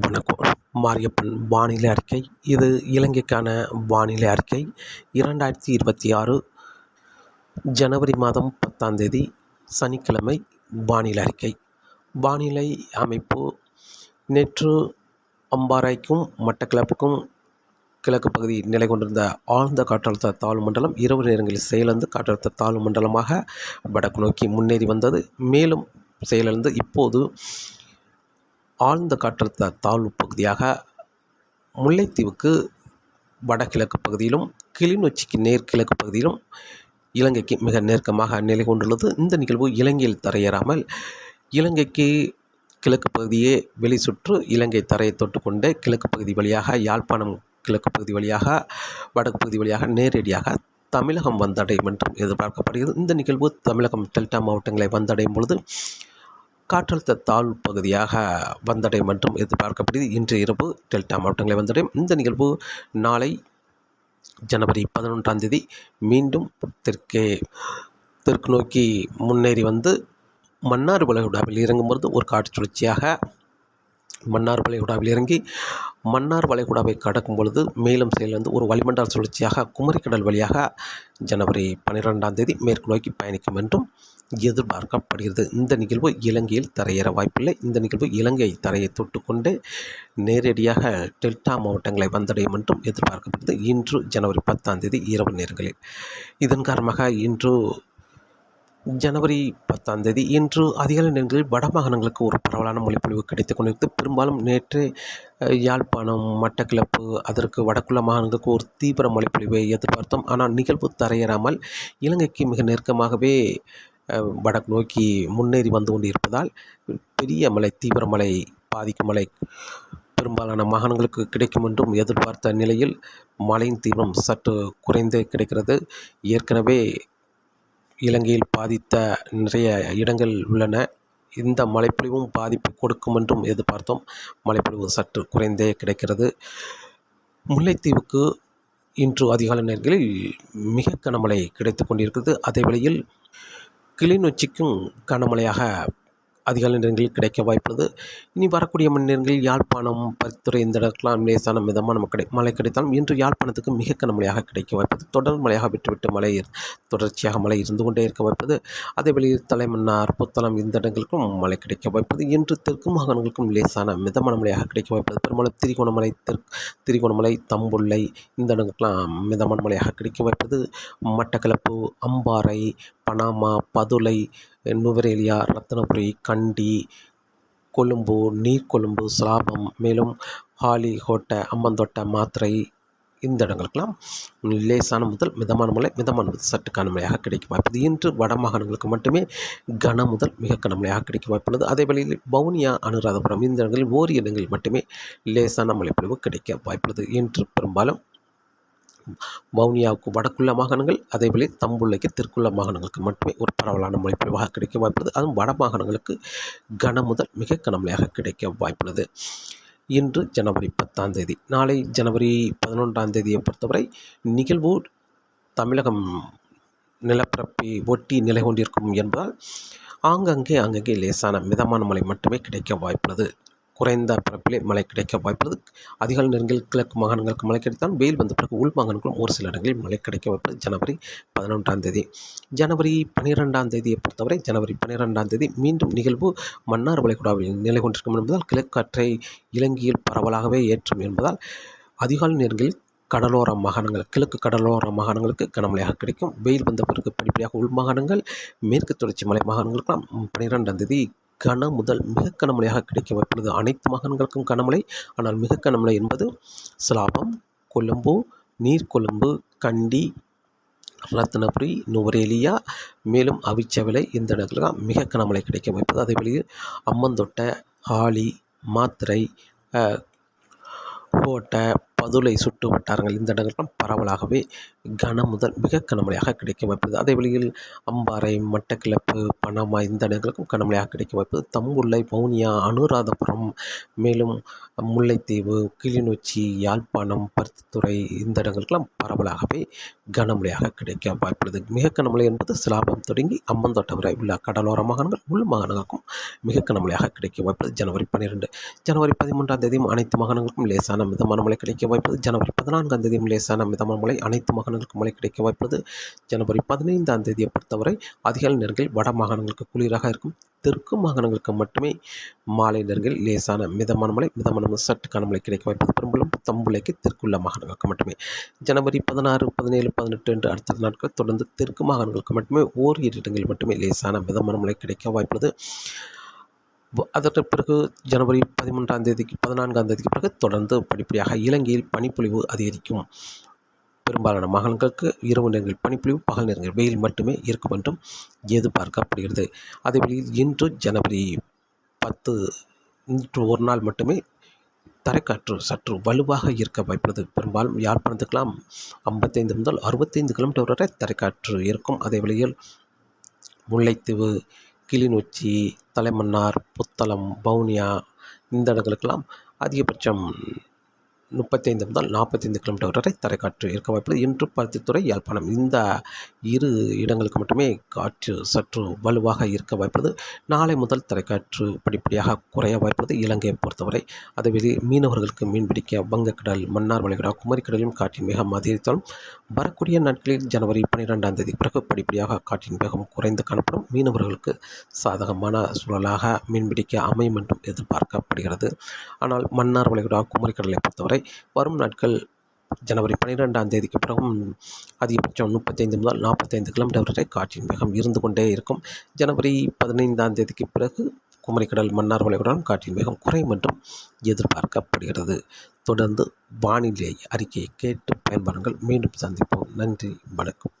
வணக்கம். மாரியப்பன் வானிலை அறிக்கை. இது இலங்கைக்கான வானிலை அறிக்கை. இரண்டாயிரத்தி இருபத்தி ஆறு ஜனவரி மாதம் பத்தாம் தேதி சனிக்கிழமை வானிலை அறிக்கை. வானிலை அமைப்பு நேற்று அம்பாறைக்கும் மட்டக்கிளப்புக்கும் கிழக்கு பகுதி நிலை கொண்டிருந்த ஆழ்ந்த காற்றழுத்த தாழ்வு மண்டலம் இரவு நேரங்களில் செயலந்து காற்றழுத்த தாழ்வு மண்டலமாக வடக்கு நோக்கி முன்னேறி வந்தது. மேலும் செயலிழந்து இப்போது ஆழ்ந்த காற்றழுத்த தாழ்வு பகுதியாக முல்லைத்தீவுக்கு வடகிழக்கு பகுதியிலும் கிளிநொச்சிக்கு நேர்கிழக்கு பகுதியிலும் இலங்கைக்கு மிக நெருக்கமாக நிலை கொண்டுள்ளது. இந்த நிகழ்வு இலங்கையில் தரையேறாமல் இலங்கைக்கு கிழக்கு பகுதியே வெளி சுற்று இலங்கை தரையை தொட்டுக்கொண்டே கிழக்கு பகுதி வழியாக யாழ்ப்பாணம் கிழக்கு பகுதி வழியாக வடக்கு பகுதி வழியாக நேரடியாக தமிழகம் வந்தடையும் என்றும் எதிர்பார்க்கப்படுகிறது. இந்த நிகழ்வு தமிழகம் டெல்டா மாவட்டங்களை வந்தடையும் பொழுது காற்றழுத்த தாழ்வு பகுதியாக வந்தடையும் என்றும் எதிர்பார்க்கப்படுகிறது இன்று இரவு டெல்டா மாவட்டங்களை வந்தடையும். இந்த நிகழ்வு நாளை ஜனவரி பதினொன்றாம் தேதி மீண்டும் தெற்கே தெற்கு நோக்கி முன்னேறி வந்து மன்னார் வளைகுடாவில் இறங்கும்பொழுது ஒரு காற்று சுழற்சியாக மன்னார் வளைகுடாவில் இறங்கி மன்னார் வளைகுடாவை கடக்கும் பொழுது மேலும் செயலிருந்து ஒரு வளிமண்டல சுழற்சியாக குமரிக்கடல் வழியாக ஜனவரி பன்னிரெண்டாம் தேதி மேற்கு நோக்கி பயணிக்கும் என்றும் எதிர்பார்க்கப்படுகிறது. இந்த நிகழ்வு இலங்கையில் தரையேற வாய்ப்பில்லை. இந்த நிகழ்வு இலங்கை தரையை தொட்டுக்கொண்டு நேரடியாக டெல்டா மாவட்டங்களை வந்தடையும் என்றும் எதிர்பார்க்கப்படுகிறது இன்று ஜனவரி பத்தாம் தேதி இரவு நேரங்களில். இதன் காரணமாக இன்று ஜனவரி பத்தாம் தேதி இன்று அதிகாலை நேரங்களில் வடமாகாணங்களுக்கு ஒரு பரவலான மொழிப்பொழிவு கிடைத்துக் கொண்டிருந்தது. பெரும்பாலும் நேற்று யாழ்ப்பாணம் மட்டக்கிளப்பு அதற்கு வடக்குள்ள மாகாணங்களுக்கு ஒரு தீவிர மொழிப்பொழிவை எதிர்பார்த்தோம். ஆனால் நிகழ்வு தரையேறாமல் இலங்கைக்கு மிக நெருக்கமாகவே வடக்கு நோக்கி முன்னேறி வந்து கொண்டு இருப்பதால் பெரிய மழை தீவிர மழை பாதிக்கும் மழை பெரும்பாலான மாகாணங்களுக்கு கிடைக்கும் என்றும் எதிர்பார்த்த நிலையில் மழையின் தீவிரம் சற்று குறைந்தே கிடைக்கிறது. ஏற்கனவே இலங்கையில் பாதித்த நிறைய இடங்கள் உள்ளன. இந்த மழைப்பொழிவும் பாதிப்பு கொடுக்கும் என்றும் எதிர்பார்த்தோம். மழைப்பொழிவு சற்று குறைந்தே கிடைக்கிறது. முல்லைத்தீவுக்கு இன்று அதிகாலை நேரங்களில் மிக கனமழை கிடைத்து கொண்டிருக்கிறது. அதே வேளையில் கிளிநொச்சிக்கும் கனமழையாக அதிகாலை நேரங்களில் கிடைக்க வாய்ப்புள்ளது. இனி வரக்கூடிய மணி நேரங்களில் யாழ்ப்பாணம் பரித்துறை இந்த இடத்துலாம் லேசான மிதமான கிடை மழை கிடைத்தாலும் இன்று யாழ்ப்பாணத்துக்கு மிக கனமழையாக கிடைக்க வாய்ப்பது. தொடர் மழையாக விட்டுவிட்டு மழை தொடர்ச்சியாக மழை இருந்து கொண்டே இருக்க வாய்ப்பது. அதே வெளியில் தலைமன்னார் புத்தளம் இந்த இடங்களுக்கும் மழை கிடைக்க வாய்ப்பது. இன்று தெற்கு மாகாணங்களுக்கும் லேசான மிதமான மழையாக கிடைக்க வாய்ப்பது. பெரும்பாலும் திரிகோணமலை தெற்கு திரிகோணமலை தம்புள்ளை இந்த இடங்களுக்கெல்லாம் மிதமான மழையாக கிடைக்க வாய்ப்பது. மட்டக்களப்பு அம்பாறை பனாமா பதுளை நுவரேலியா ரத்தனபுரி கண்டி கொழும்பு நீர்கொழும்பு சிலாபம் மேலும் ஹாலி ஹோட்டை அம்மந்தோட்டை மாத்திரை இந்த இடங்களுக்கெல்லாம் லேசான முதல் மிதமான மழை மிதமான முதல் சற்று கனமழையாக கிடைக்க வாய்ப்புள்ளது. இன்று வட மாகாணங்களுக்கு மட்டுமே கன முதல் மிக கனமழையாக கிடைக்க வாய்ப்புள்ளது. அதே வழியில் வவுனியா அனுராதபுரம் இந்த இடங்களில் ஓரி இடங்களில் மட்டுமே லேசான மழைப்பொழிவு கிடைக்க வாய்ப்புள்ளது. இன்று பெரும்பாலும் வவுனியாவுக்கு வடக்குள்ள மாகாணங்கள் அதேபோல தம்புள்ளைக்கு தெற்குள்ள மாகாணங்களுக்கு மட்டுமே ஒரு பரவலான மொழிப்பொழிவாக கிடைக்க வாய்ப்புள்ளது. அதுவும் வட மாகாணங்களுக்கு கன முதல் மிக கனமழையாக கிடைக்க வாய்ப்புள்ளது. இன்று ஜனவரி பத்தாம் தேதி நாளை ஜனவரி பதினொன்றாம் தேதியை பொறுத்தவரை நிகழ்வு தமிழகம் நிலப்பரப்பை ஒட்டி நிலை கொண்டிருக்கும் என்பதால் ஆங்கங்கே அங்கங்கே லேசான மிதமான மழை மட்டுமே கிடைக்க வாய்ப்புள்ளது. குறைந்த பரப்பிலே மழை கிடைக்க வாய்ப்புள்ளது. அதிகாலை நேரங்களில் கிழக்கு மாகாணங்களுக்கு மழை கிடைத்தால் வெயில் வந்த பிறகு உள் மாகாணங்களும் ஒரு சில இடங்களில் மழை கிடைக்க வாய்ப்புள்ளது. ஜனவரி பதினொன்றாம் தேதி. ஜனவரி பன்னிரெண்டாம் தேதியை பொறுத்தவரை ஜனவரி பன்னிரெண்டாம் தேதி மீண்டும் நிகழ்வு மன்னார் வளைகுடாவில் நிலை கொண்டிருக்கும் என்பதால் கிழக்காற்றை இலங்கையில் பரவலாகவே ஏற்றும் என்பதால் அதிகாலை நேரங்களில் கடலோர மாகாணங்கள் கிழக்கு கடலோர மாகாணங்களுக்கு கனமழையாக கிடைக்கும். வெயில் வந்த பிறகு படிப்படியாக உள் மாகாணங்கள் மேற்கு தொடர்ச்சி மலை மாகாணங்களுக்கெல்லாம் பன்னிரெண்டாம் தேதி கன முதல் மிக கனமழையாக கிடைக்க இப்பொழுது அனைத்து மகன்களுக்கும் கனமழை. ஆனால் மிக கனமழை என்பது சிலாபம் கொழும்பு நீர்கொழும்பு கண்டி ரத்னபுரி நுவரேலியா மேலும் அவிச்சவிலை இந்த இடங்களுக்கு மிக கனமழை கிடைக்க வாய்ப்பது அதே வழியில் அம்மந்தொட்டை ஹாலி மாத்திரை கோட்டை பதுளை சுற்று வட்டாரங்கள் இந்த இடங்கள்லாம் பரவலாகவே கன முதல் மிக கனமழையாக கிடைக்க வாய்ப்புள்ளது அதே வழியில் அம்பாறை மட்டக்கிளப்பு பனாமா இந்த இடங்களுக்கும் கனமழையாக கிடைக்க வாய்ப்பு தம்புள்ளை வவுனியா அனுராதபுரம் மேலும் முல்லைத்தீவு கிளிநொச்சி யாழ்ப்பாணம் பருத்தித்துறை இந்த இடங்களுக்கெல்லாம் பரவலாகவே கனமழையாக கிடைக்க வாய்ப்புள்ளது. மிக கனமழை என்பது சிலாபம் தொடங்கி அம்மந்தோட்டை வரை உள்ள கடலோர மாகாணங்கள் உள் மாகாணங்களுக்கும் மிக கனமழையாக கிடைக்க வாய்ப்புள்ளது. ஜனவரி பன்னிரெண்டு ஜனவரி பதிமூன்றாம் தேதியும் அனைத்து மாகாணங்களுக்கும் லேசான மிதமான மழை கிடைக்க வாய்ப்புள்ளது ஜனவரி பதினான்காம் தேதி லேசான மிதமான மழை அனைத்து மாகாணங்களுக்கும் மழை கிடைக்க வாய்ப்புள்ளது ஜனவரி பதினைந்தாம் தேதியை பொறுத்தவரை அதிகாலை நேரங்களில் வட மாகாணங்களுக்கு குளிராக இருக்கும். தெற்கு மாகாணங்களுக்கு மட்டுமே மாலை நேரங்களில் லேசான மிதமான மழை மிதமான சட்டுக்கான சற்று கிடைக்க வாய்ப்பது பெரும்பாலும் தம்புளைக்கு தெற்குள்ள மாகாணங்களுக்கு மட்டுமே. ஜனவரி பதினாறு பதினேழு பதினெட்டு என்று அடுத்த நாட்கள் தொடர்ந்து தெற்கு மாகாணங்களுக்கு மட்டுமே ஓரிரு இடங்களில் மட்டுமே லேசான மிதமான மழை கிடைக்க வாய்ப்புள்ளது அதற்கு பிறகு ஜனவரி பதிமூன்றாம் தேதிக்கு பதினான்காம் தேதிக்கு பிறகு தொடர்ந்து படிப்படியாக இலங்கையில் பனிப்பொழிவு அதிகரிக்கும். பெரும்பாலான மாகாணங்களுக்கு இரவு நேரங்களில் பனிப்பொழிவு பகல் நேரங்கள் வெயில் மட்டுமே இருக்கும் என்றும் எதிர்பார்க்கப்படுகிறது. அதே வழியில் இன்று ஜனவரி பத்து இன்று ஒரு நாள் மட்டுமே தரைக்காற்று சற்று வலுவாக இருக்க வாய்ப்புள்ளது. பெரும்பாலும் யாழ்ப்பாணத்துக்கெல்லாம் ஐம்பத்தைந்து முதல் அறுபத்தைந்து கிலோமீட்டர் வரை தரைக்காற்று இருக்கும். அதே வழியில் முல்லைத்தீவு கிளிநொச்சி தலைமன்னார் புத்தளம் வவுனியா இந்த இடங்களுக்கெல்லாம் அதிகபட்சம் முப்பத்தைந்து முதல் நாற்பத்தைந்து கிலோமீட்டர் வரை தரைக்காற்று இருக்க வாய்ப்புள்ளது. இன்று பருத்தித்துறை யாழ்ப்பாணம். இந்த இரு இடங்களுக்கு மட்டுமே காற்று சற்று வலுவாக இருக்க வாய்ப்புள்ளது. நாளை முதல் தரைக்காற்று படிப்படியாக குறைய வாய்ப்புள்ளது. இலங்கையை பொறுத்தவரை அதேவேளை மீனவர்களுக்கு மீன்பிடிக்க வங்கக்கடல் மன்னார் வளைகுடா குமரிக்கடலிலும் காற்றின் வேகம் அதிகரித்தாலும் வரக்கூடிய நாட்களில் ஜனவரி பன்னிரெண்டாம் தேதி பிறகு படிப்படியாக காற்றின் வேகம் குறைந்து காணப்படும். மீனவர்களுக்கு சாதகமான சூழலாக மீன்பிடிக்க அமையும் என்றும் எதிர்பார்க்கப்படுகிறது. ஆனால் மன்னார் வளைகுடா குமரிக்கடலை பொறுத்தவரை வரும் நாட்கள் ஜனவரி பன்னிரெண்டாம் தேதிக்கு பிறகும் அதிகபட்சம் முப்பத்தைந்து முதல் நாற்பத்தைந்து கிலோமீட்டர் வரை காற்றின் வேகம் இருந்து கொண்டே இருக்கும். ஜனவரி பதினைந்தாம் தேதிக்கு பிறகு குமரிக்கடல் மன்னார் வளைகுடாவும் காற்றின் வேகம் குறையும் என்றும் எதிர்பார்க்கப்படுகிறது. தொடர்ந்து வானிலை அறிக்கையை கேட்டு பயன்பாடுங்கள். மீண்டும் சந்திப்போம். நன்றி. வணக்கம்.